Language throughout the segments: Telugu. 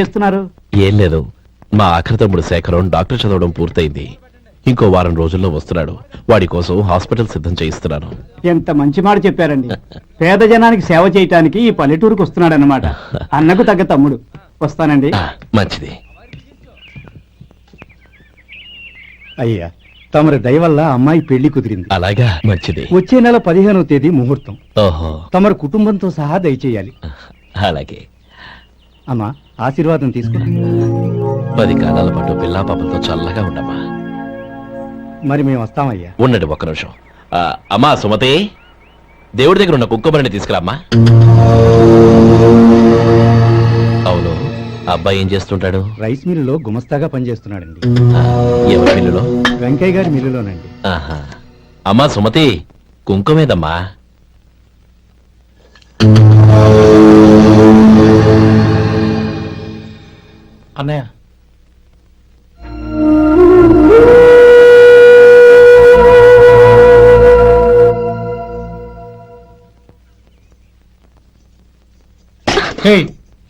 చేస్తున్నారు? ఏం లేదు. మా ఆఖరి తమ్ముడు శేఖరం డాక్టర్ చదవడం పూర్తయింది. ఇంకో వారం రోజుల్లో వస్తున్నాడు. వాడి కోసం హాస్పిటల్ సిద్ధం చేయిస్తున్నాను. ఎంత మంచి మాట చెప్పారండి. పేద జనానికి సేవ చేయటానికి ఈ పల్లెటూరుకు వస్తున్నాడు అనమాట అన్నకు తగ్గ తమ్ముడు. వస్తానండి. మంచిది. అయ్యా తమరి దయ వల్ల అమ్మాయి పెళ్ళి కుదిరింది. అలాగా మంచిది. వచ్చే నెల పదిహేనవ తేదీ ముహూర్తం. ఓహో. తమరి కుటుంబంతో సహా దయచేయాలి. అలాగే. అమ్మా ఆశీర్వాదం తీసుకుని. పది కాలాల పాటు పిల్లా పాపలతో చల్లగా ఉండమ్మా. మరి మేము వస్తామయ్యా. ఉండండి ఒక్క నిమిషం. ఆ, అమ్మా సుమతి దేవుడి దగ్గర ఉన్న కుక్కమరిని తీసుకురామ్మా. అవును అబ్బాయి ఏం చేస్తుంటాడు? రైస్ మిల్లులో గుమస్తాగా పనిచేస్తున్నాడండి. ఆ, ఎవరి పిల్లులో వెంకయ్య గారి మిల్లులోనండి. ఆహా. అమ్మా సుమతి కుంకుమేదమ్మా. అన్నయ్య.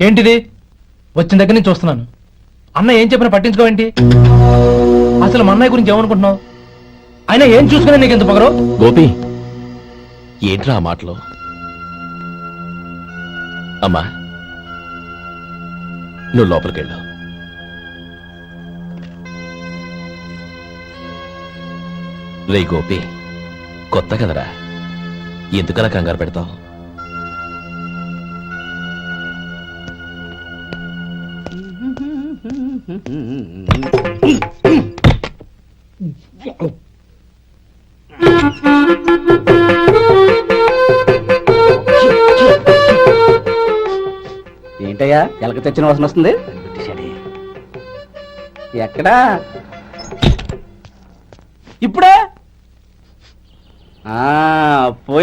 ఏంటిది? వచ్చిన దగ్గర నుంచి చూస్తున్నాను. అన్న ఏం చెప్పినా పట్టించుకోవేంటి? అసలు మా అన్నయ్య గురించి ఏమనుకుంటున్నావు? అయినా ఏం చూసుకునే నీకు ఎంత పొగరు? గోపి ఏంట్రా ఆ మాటలు? అమ్మా నువ్వు లోపలికెళ్ళు. రే గోపి కొత్త కదరా? ఎందుకలా కంగారు పెడతావు? ఏంటయ్యా ఎలక తెచ్చిన వాసన వస్తుంది? ఎక్కడా ఇప్పుడే ఆ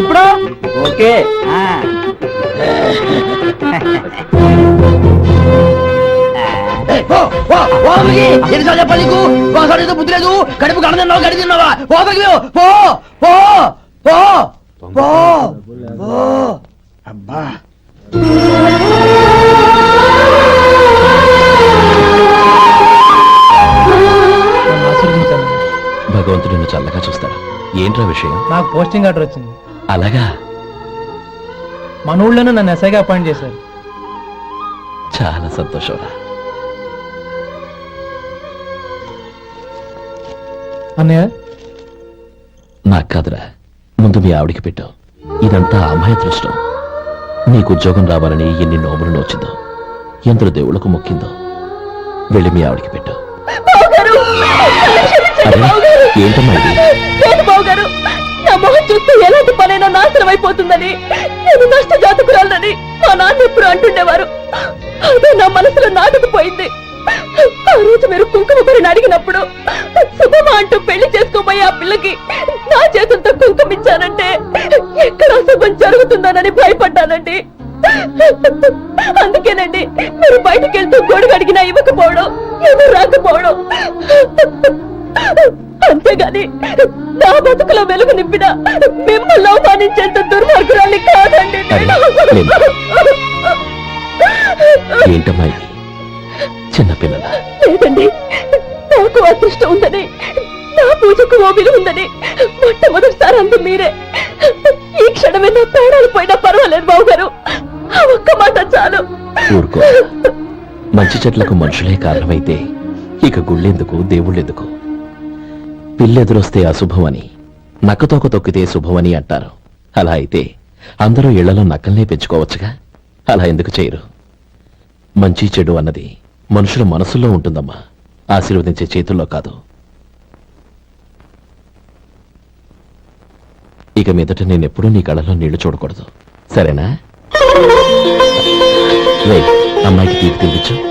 ఇప్పుడు? ఓకే. ఎన్నిసార్లు చెప్పాలి నీకు ఒకసారి బుద్ధి లేదు. కడుపు కడ తిన్నావా? గడి తిన్నావా పో పో పో పో పో. అబ్బా. భగవంతుడు నిన్ను చల్లగా చూస్తాడు. ఏంట్రా విషయం? నాకు పోస్టింగ్ ఆర్డర్ వచ్చింది. అలాగా? మన ఊళ్ళోనే నన్ను ఎస్ఐగా అపాయింట్ చేశారు. చాలా సంతోషంరా అన్నయ్య? నాకు కాదురా. ముందు మీ ఆవిడికి పెట్టు. ఇదంతా అమ్మాయి దృష్టం నీకు ఉద్యోగం రావాలని ఎన్ని నోములు నోచిందో ఎందరు దేవుళ్ళకు మొక్కిందో వెళ్ళి మీ ఆవిడికి పెట్టు. అరే ఏంటమ్మా ఇది? లేదు నా మొహం చూస్తే ఎలాంటి పనైనా నాశనం అయిపోతుందని నేను నష్ట జాతకురాలని మా నాన్న ఎప్పుడు అంటుండేవారు. అదే నా మనసులో నాటుకుపోయింది. ఆ రోజు మీరు కుంకుమ కొరిని అడిగినప్పుడు శుభమ అంటూ పెళ్ళి చేసుకోబోయే ఆ పిల్లకి నా చేతులతో కుంకుమ ఇచ్చానంటే ఎక్కడ అశుభం జరుగుతుందోనని భయపడ్డానండి. అందుకేనండి మీరు బయటకెళ్తూ గొడుగు అడిగినా ఇవ్వకపోవడం ఎవరు రాకపోవడం. అంతేగాని నా బతుకులో వెలుగు నింపిన మిమ్మల్ని అవమానించేంత దుర్మార్గురాలి కాదండి. ఏంటమ్మా చిన్నపిల్లల? లేదండి నాకు అదృష్టం ఉందని నా పూజకు ఓ ఉందని మొట్టమొదటిసారి అంది మీరే ఈ క్షణమే నా ప్రాణాలు పోయినా పర్వాలేదు బాబు గారు ఒక్క మాట చాలు. ఊరుకో. మంచి చెట్లకు మనుషులే కారణమైతే ఇక గుళ్ళెందుకు దేవుళ్ళెందుకు? పిల్లెదురొస్తే అశుభమని నక్కతోక తొక్కితే శుభమని అంటారు. అలా అయితే అందరూ ఇళ్ళలో నక్కల్నే పెంచుకోవచ్చుగా? అలా ఎందుకు చేయరు? మంచి చెడు అన్నది మనుషుల మనసుల్లో ఉంటుందమ్మా. ఆశీర్వదించే చేతుల్లో కాదు. ఇక మీదట నేనెప్పుడూ నీ కళ్ళలో నీళ్ళు చూడకూడదు. సరేనా? రే అమ్మాయికి తీపి తినిపించు.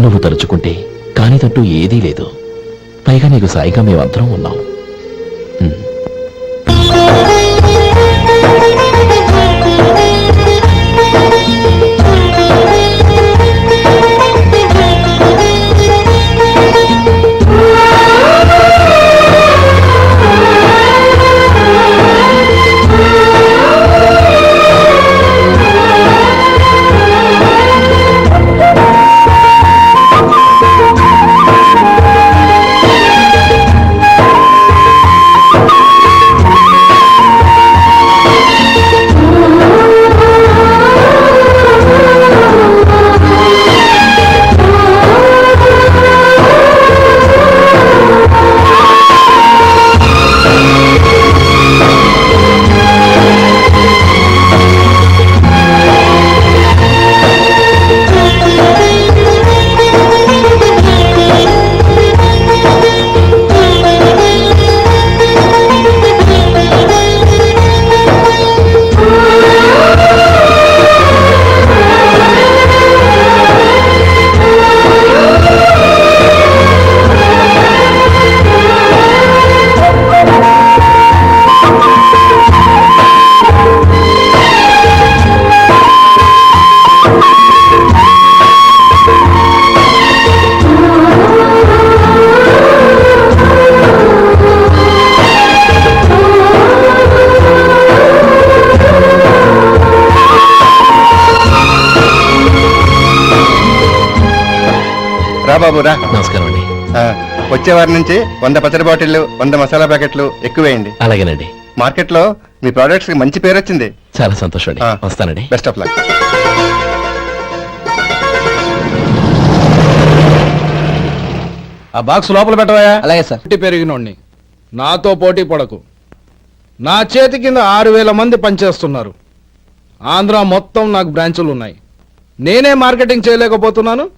నువ్వు తలుచుకుంటే కానిదంటూ ఏదీ లేదు. పైగా నీకు సాయిగా మేమందరం ఉన్నాం. బాబు రా నమస్కారం అండి. ఆ, వచ్చే వారం నుంచి వంద పచ్చడి బాటిళ్ళు వంద మసాలా ప్యాకెట్లు ఎక్కువేయండి. అలాగేనండి. మార్కెట్లో మీ ప్రోడక్ట్స్కి మంచి పేరు వచ్చింది. చాలా సంతోషం అండి. ఆ. వస్తానండి. బెస్ట్ ఆఫ్ లక్ ఆ బాక్స్ లోపల పెట్టవా అలాగే సార్. పోటీ పెరిగినోడిని నాతో పోటీ పడకు. నా చేతి కింద ఆరు వేల మంది పనిచేస్తున్నారు. ఆంధ్ర మొత్తం నాకు బ్రాంచులు ఉన్నాయి. నేనే మార్కెటింగ్ చేయలేకపోతున్నాను.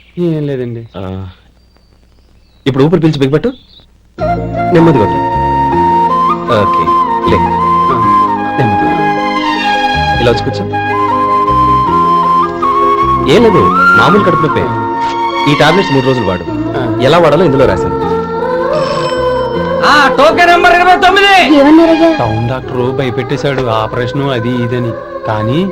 ఏం లేదండి. ఆ, ఇప్పుడు ఊపిరి పీల్చి బిగపట్టు నెమ్మదిగా వదిలేయ్. ఓకే లే. నెమ్మదిగా. ఇలా వచ్చి కూర్చో. ఏం లేదు మామూలు కడుపు నొప్పే. ఈ టాబ్లెట్స్ మూడు రోజులు వాడు. ఎలా వాడాలో ఇందులో రాశాను. టోకెన్ నెంబర్ ఇరవై తొమ్మిది. ఏమన్నారయ్యా? టౌన్ డాక్టర్ భయపెట్టేశాడు. ఆపరేషన్ అది ఇదని. కానీ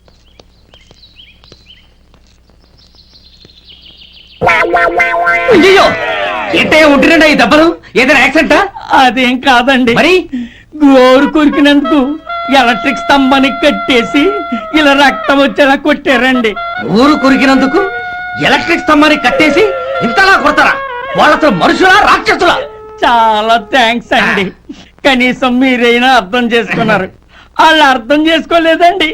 అయ్యయ్యో! ఏంటయ్యా ఉంటున్నాడా ఈ దెబ్బలు? ఏదైనా యాక్సిడెంటా? అదేం కాదండి. మరి? గోరు కొరికినందుకు ఎలక్ట్రిక్ స్తంభానికి కట్టేసి ఇలా రక్తం వచ్చేలా కొట్టారండి. ఊరు కొరికినందుకు ఎలక్ట్రిక్ స్తంభాన్ని కట్టేసి ఇంతలా కొడతారా? వాళ్ళతో మనుషులా రాక్షసులా? చాలా థ్యాంక్స్ అండి. కనీసం మీరైనా అర్థం చేసుకున్నారు. వాళ్ళు అర్థం చేసుకోలేదండి.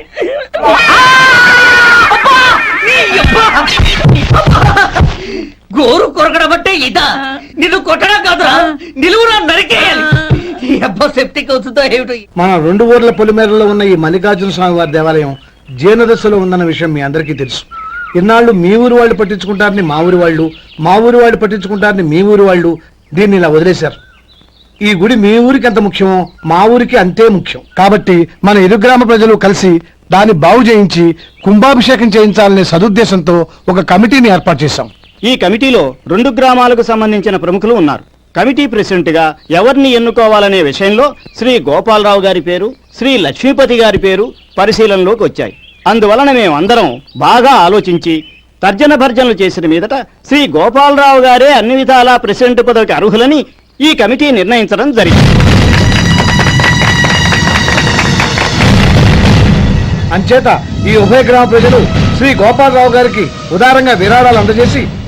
గోరు కొరకడం అంటే ఇదా నిన్ను కొట్టడం కాదురా. నిలువురా నరికేయాలి. ఈ అబ్బా సెప్టిక్ అవుతుందో ఏమిటో మన రెండు ఊర్ల పొలిమేరలో ఉన్న ఈ మల్లికార్జున స్వామి వారి దేవాలయం జీర్ణదశలో ఉందన్న విషయం మీ అందరికీ తెలుసు. ఇన్నాళ్ళు మీ ఊరు వాళ్ళు పట్టించుకుంటారని మా ఊరి వాళ్ళు మా ఊరి వాళ్ళు పట్టించుకుంటారని మీ ఊరి వాళ్ళు దీన్ని ఇలా వదిలేశారు. ఈ గుడి మీ ఊరికి ఎంత ముఖ్యమో మా ఊరికి అంతే ముఖ్యం. కాబట్టి మన ఇరు గ్రామ ప్రజలు కలిసి దాన్ని బాగు చేయించి కుంభాభిషేకం చేయించాలనే సదుద్దేశంతో ఒక కమిటీని ఏర్పాటు చేశాం. ఈ కమిటీలో రెండు గ్రామాలకు సంబంధించిన ప్రముఖులు ఉన్నారు. కమిటీ ప్రెసిడెంట్గా ఎవరిని ఎన్నుకోవాలనే విషయంలో శ్రీ గోపాలరావు గారి పేరు శ్రీ లక్ష్మీపతి గారి పేరు పరిశీలనలోకి వచ్చాయి. అందువలన మేమందరం బాగా ఆలోచించి తర్జన భర్జనలు చేసిన మీదట శ్రీ గోపాలరావు గారే అన్ని విధాలా ప్రెసిడెంట్ పదవికి అర్హులని ఈ కమిటీ నిర్ణయించడం జరిగింది. అంచేత ఈ ఉభయ గ్రామ ప్రజలు శ్రీ గోపాలరావు గారికి ఉదారంగా విరాళాలు అందజేసి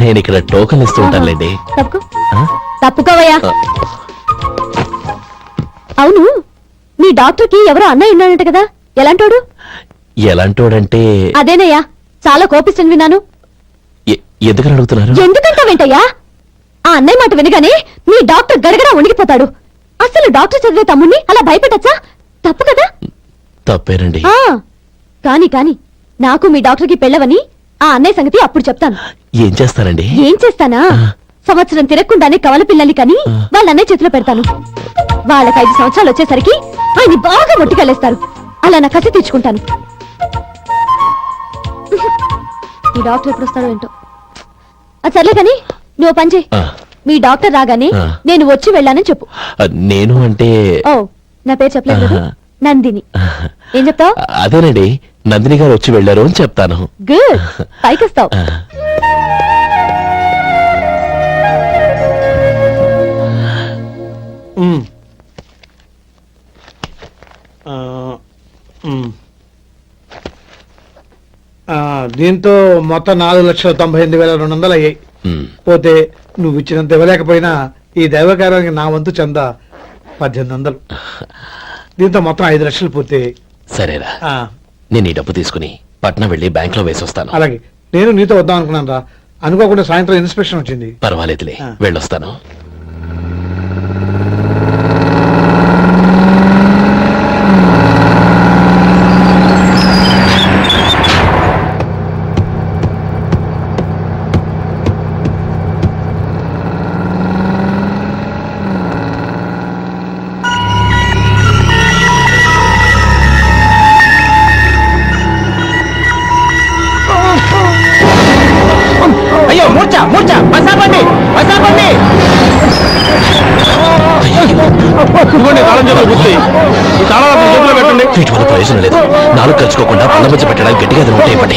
నేను ఇక్కడ టోకన్ ఇస్తూ ఉంటానులేండి తప్పుకో? తప్పుకోవయ్యా. అవును మీ డాక్టర్కి ఎవరో అన్నయ్య ఉన్నాడంట కదా. ఎలాంటోడు? ఎలాంటోడంటే అదేనయ్యా చాలా కోపిస్తుంది విన్నాను. ఎందుకని అడుగుతున్నారు? ఎందుకంట వెంటయ్యా ఆ అన్నయ్య మాట వినగానే మీ డాక్టర్ గడగడ ఉణిగిపోతాడు అసలు డాక్టర్ చదివే తమ్ముణ్ణి అలా భయపెట్టచ్చా? తప్పు కదా? తప్పేనండి. ఆ కాని కాని నాకు మీ డాక్టర్కి పెళ్ళవని ఆ అన్నయ్య సంగతి అప్పుడు చెప్తాను. ఏం చేస్తారండి? ఏం చేస్తానా? సంవత్సరం తిరగకుండానే కవల పిల్లల్ని కని వాళ్ళ అన్నయ్య చేతిలో పెడతాను. వాళ్ళకి ఐదు సంవత్సరాలు వచ్చేసరికి ఆయన్ని బాగా మొట్టికెళ్ళేస్తారు. అలా నా కసి తెచ్చుకుంటాను ఈ డాక్టర్ ఎప్పుడు వస్తాడో ఏంటో. అది సర్లే కానీ నువ్వు పని చేయి. మీ డాక్టర్ రాగానే. నేను వచ్చి వెళ్ళానని చెప్పు. నేను అంటే ఓ నా పేరు చెప్పలేదు. నందిని. ఏం చెప్తావు? అదేనండి నందిని గారు వచ్చి వెళ్ళారు అని చెప్తాను. గుడ్. పైకొస్తావు. దీంతో మొత్తం నాలుగు లక్షల తొంభై ఎనిమిది వేల రెండు వందలు అయ్యాయి. పోతే నువ్వు ఇచ్చినంత ఇవ్వలేకపోయినా ఈ దైవకార్యానికి నా వంతు చంద పద్దెనిమిది వందలు. దీంతో మొత్తం ఐదు లక్షలు పూర్తయ్యాయి. సరేరా. ఆ, నేను ఈ డబ్బు తీసుకుని పట్నం వెళ్ళి బ్యాంక్లో వేసొస్తాను. అలాగే. నేను నీతో వద్దాం అనుకున్నాను రా అనుకోకుండా సాయంత్రం ఇన్స్పెక్షన్ వచ్చింది. పర్వాలేదులే. వెళ్ళొస్తాను. వీటి వల్ల ప్రయోజనం లేదు. నాలుగు ఖర్చుకోకుండా పళ్ళ మధ్య పెట్టడానికి గట్టిగా అది ఇవ్వండి.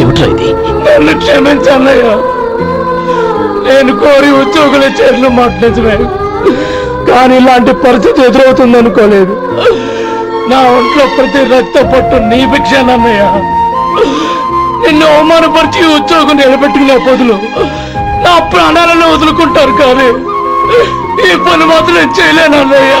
ఏమిట్రా ఇది? నన్ను క్షమించన్నయ్య. నేను కోరి ఉద్యోగుల చేతులు మాట్లాడమే కానీ ఇలాంటి పరిస్థితి ఎదురవుతుంది అనుకోలేదు. నా ఒంట్లో ప్రతి రక్త పట్టు నీ భిక్షానన్నయ్య నిన్ను అవమానపరిచి ఉద్యోగం నిలబెట్టుకునే బదులు నా ప్రాణాలను వదులుకుంటారు కానీ ఈ పని మాత్రం చేయలేనన్నయ్యా.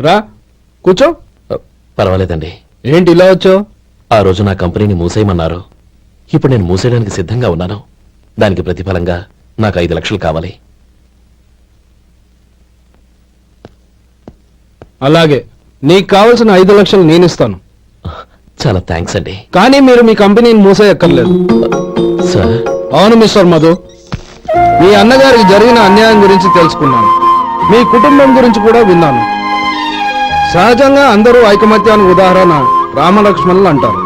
రా కూర్చో. పర్వాలేదండి. ఏంటి ఇలా వచ్చావు? ఆ రోజు నా కంపెనీని మూసేయమన్నారు. ఇప్పుడు నేను మూసేయడానికి సిద్ధంగా ఉన్నాను. దానికి ప్రతిఫలంగా నాకు ఐదు లక్షలు కావాలి. అలాగే నీకు కావలసిన ఐదు లక్షలు నేను ఇస్తాను చాలా థ్యాంక్స్ అండి. కానీ మీరు మీ కంపెనీని మూసేయక్కర్లేదు. సార్? అవును మిస్టర్ మధు. మీ అన్నగారికి జరిగిన అన్యాయం గురించి తెలుసుకున్నాను. మీ కుటుంబం గురించి కూడా విన్నాను. సహజంగా అందరూ ఐకమత్యానికి ఉదాహరణ రామలక్ష్మణులు అంటారు.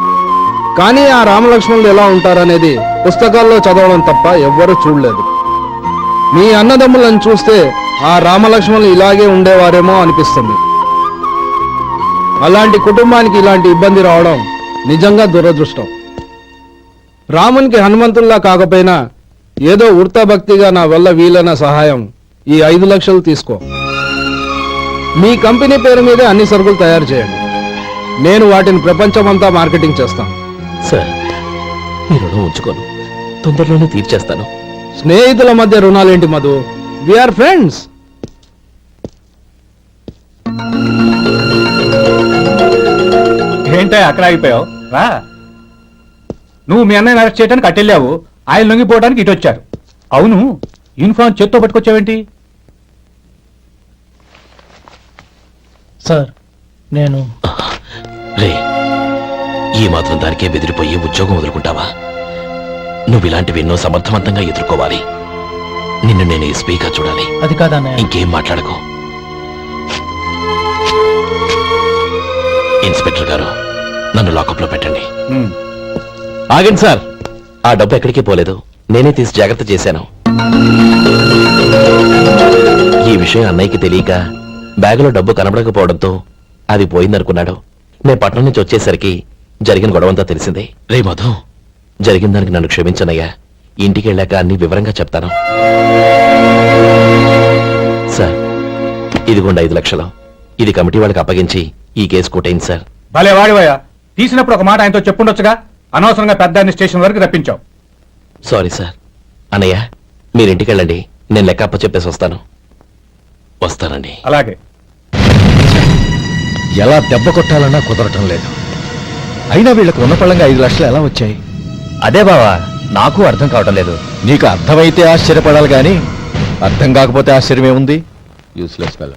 కానీ ఆ రామలక్ష్మణులు ఎలా ఉంటారనేది పుస్తకాల్లో చదవడం తప్ప ఎవ్వరూ చూడలేదు. మీ అన్నదమ్ములను చూస్తే ఆ రామలక్ష్మణులు ఇలాగే ఉండేవారేమో అనిపిస్తుంది. అలాంటి కుటుంబానికి ఇలాంటి ఇబ్బంది రావడం నిజంగా దురదృష్టం. రామునికి హనుమంతుల్లా కాకపోయినా ఏదో భక్తిగా నా వల్ల వీలైన సహాయం ఈ ఐదు లక్షలు తీసుకో. మీ కంపెనీ పేరు మీదే అన్ని సరుకులు తయారు చేయండి. నేను వాటిని ప్రపంచమంతా మార్కెటింగ్ చేస్తాను. సార్ మీ రుణం ఉంచుకోను. తొందరలోనే తీర్చేస్తాను. స్నేహితుల మధ్య రుణాలేంటి మధు? ఆర్ ఫ్రెండ్స్ ఏంటో అక్కడ ఆగిపోయావు? రా. నువ్వు మీ అన్నయ్యని అరెస్ట్ చేయడానికి అట్టెళ్ళావు ఆయన లొంగిపోవడానికి ఇటు వచ్చారు. అవును యూనిఫామ్ చేత్తో పట్టుకొచ్చావేంటి? సార్ నేను రే ఈ మాత్రం దానికే బెదిరిపోయి ఉద్యోగం వదులుకుంటావా? నువ్వు ఇలాంటివి ఎన్నో సమర్థవంతంగా ఎదుర్కోవాలి. నిన్ను నేను ఎస్పీగా చూడాలి. అది కాదన్నయ్య ఇంకేం మాట్లాడకు. ఇన్స్పెక్టర్ గారు నన్ను లాకప్లో పెట్టండి ఆగండి సార్. ఆ డబ్బు ఎక్కడికి పోలేదు. నేనే తీసి జాగ్రత్త చేశాను. ఈ విషయం అన్నయ్యకి తెలియక బ్యాగులో డబ్బు కనబడకపోవడంతో అది పోయిందనుకున్నాడు. నేను పట్నం నుంచి వచ్చేసరికి జరిగిన గొడవంతా తెలిసిందే. రే మధు. జరిగిన దానికి నన్ను క్షమించనయ్యా. ఇంటికి వెళ్ళాక అన్ని వివరంగా చెప్తాను. సార్ ఇదిగోండి ఐదు లక్షలు. ఇది కమిటీ వాళ్ళకి అప్పగించి ఈ కేసు కొట్టేయండి సార్. భలే వాడివయ్యా. తీసినప్పుడు ఒక మాట ఆయనతో చెప్పుండొచ్చుగా? అనవసరంగా పెద్ద స్టేషన్ వరకు రప్పించావు. Sorry sir. అన్నయ్య మీరు ఇంటికి వెళ్ళండి నేను లెక్క అప్ప చెప్పేసి వస్తాను. వస్తానండి. అలాగే. ఎలా దెబ్బ కొట్టాలన్నా కుదరటం లేదు. అయినా వీళ్ళకు ఉన్న పళ్ళంగా ఐదు లక్షలు ఎలా వచ్చాయి? అదే బావా నాకు అర్థం కావటం లేదు. నీకు అర్థమైతే ఆశ్చర్యపడాలి కానీ అర్థం కాకపోతే ఆశ్చర్యం ఏముంది యూస్లెస్ ఫెలో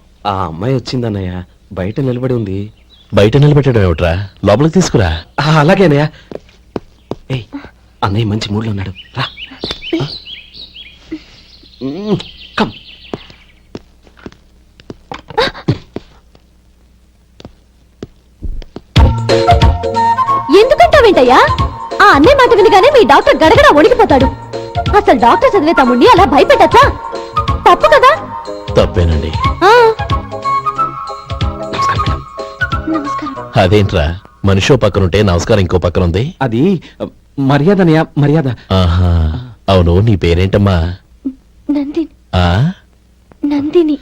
ఆ అమ్మాయి వచ్చింది అన్నయ్య బయట నిలబడి ఉంది. బయట నిలబెట్టడం ఏమిట్రా? లోపలికి తీసుకురా. ఆ, అలాగే అన్నయ్య. ఏయ్ అన్నయ్య మంచి మూడ్లో ఉన్నాడు. రా. కమ్. ఎందుకంటావేంటయ్యా? ఆ అన్నయ్య మాట వినగానే మీ డాక్టర్ గడగడ వణికిపోతాడు. అసలు డాక్టర్ చదివే తమ్ముడిని అలా భయపెట్టచ్చా? తప్పు కదా? అదేంట్రా? మనిషో పక్కనుంటే నమస్కారం ఇంకో పక్కన ఉంది అది మర్యాద అన్నయ్య మర్యాద. ఆహా అవును నీ పేరేంటమ్మా? నందిని. ఆ? నందిని.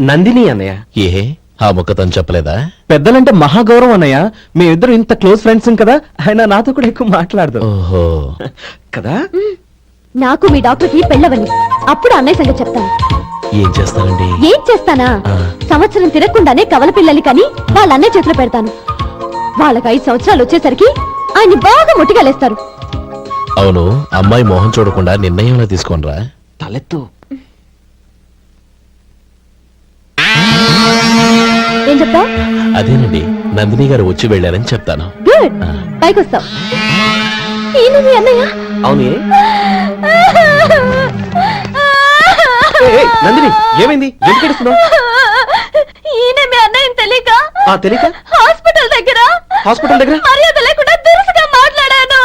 నందిని అన్నయ్య. ఏ ఆ ముక్క తను చెప్పలేదా? పెద్దలంటే మహాగౌరవం అన్నయ్య. మేమిద్దరు ఇంత క్లోజ్ ఫ్రెండ్స్ కదా ఆయన నాతో కూడా ఎక్కువ మాట్లాడదు. ఓహో. కదా? నాకు మీ డాక్టర్కి పెళ్ళవని. అప్పుడు అన్నయ్య సంగతి చెప్తాను. ఏం చేస్తానండి ఏం చేస్తానా? సంవత్సరం తిరగకుండానే కవల పిల్లల్ని కని వాళ్ళ అన్నయ్య చేతిలో పెడతాను. వాళ్ళకి ఐదు సంవత్సరాలు వచ్చేసరికి ఆయన్ని బాగా ముట్టిగలేస్తారు అవును అమ్మాయి మొహం చూడకుండా నిర్ణయంలో తీసుకోనరా? తలెత్తు. ఏం చెప్తావు? అదేనండి నందిని గారు వచ్చి వెళ్ళారని చెప్తాను. గుడ్. మీ అన్నయ్య? అవును? నందిని ఏమైంది? ఎందుకు ఏడుస్తున్నావు? ఈయన మీ అన్నయ్య తెలియక? ఆ తెలియక? హాస్పిటల్ దగ్గర? హాస్పిటల్ దగ్గర? మర్యాద లేకుండా దురుసుగా మాట్లాడాను.